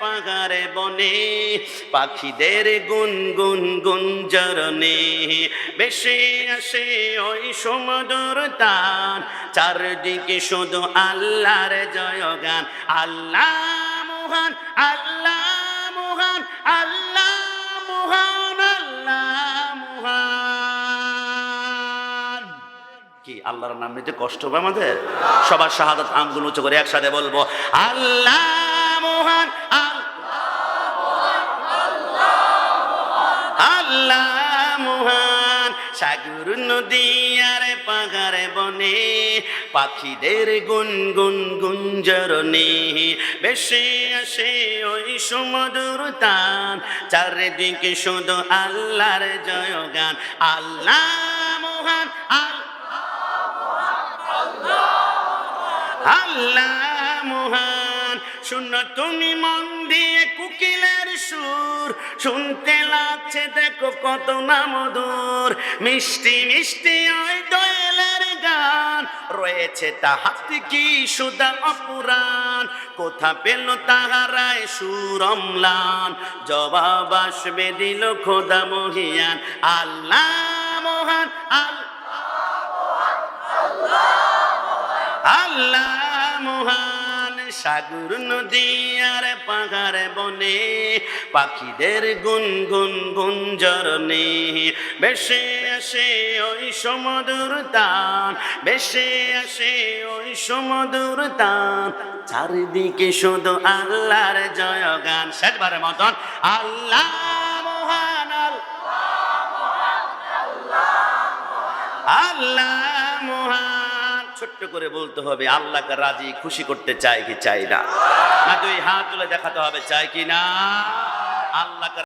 পাহাড়ে বনে, পাখিদের গুন গুন গুঞ্জরণে বেশি আসে ওই সমুদ্র তান চারদিকে শুধু আল্লাহর জয়গান। আল্লাহ মহান আল্লাহ মহান আল্লাহ মহান, আল্লাহ কি আল্লাহর নাম নিতে কষ্ট হবে আমাদের? সবার শাহাদাত আমগুলো উঁচু করে একসাথে বলব। আল্লাহ মহান সাগর নদী আর পাহাড়ে বনে, পাখিদের গুন গুন গুঞ্জরণে বেশি আসে ওই সমুদ্র তান। চারিদিকে শুধু আল্লাহর জয়গান, আল্লাহ মহান আল্লাহ মহান। শুন তুমি মন দিয়ে কুকিলের সুর। শুনতে লাগছে, দেখো কত না মধুর। মিষ্টি মিষ্টি ওই দোয়েলের গান। রয়েছে তাহাতে কি সুদা অপুরাণ। কোথা পেল তাহারায় সুরমলান জবাব আসবে দিল খোদা মহিয়ান। আল্লাহ মহান আল্লাহ আল্লাহ মহান। সাগর নদী আর পাহাড় বনে, পাখিদের গুন গুন গুঞ্জরণে বেশে আসে ওই সমুদ্র তান, বেশে আসে ওই সমুদ্র তান। চারিদিকে শুধু আল্লাহর জয়গান। শেষবারের মতন আল্লাহ মহান আল্লাহ মহান। ছোট্ট করে বলতে হবে, আল্লাহকে রাজি, খুশি করতে চাই কি চাই না? দুই হাত তুলে দেখাতে হবে চাই কি না? আল্লাহকে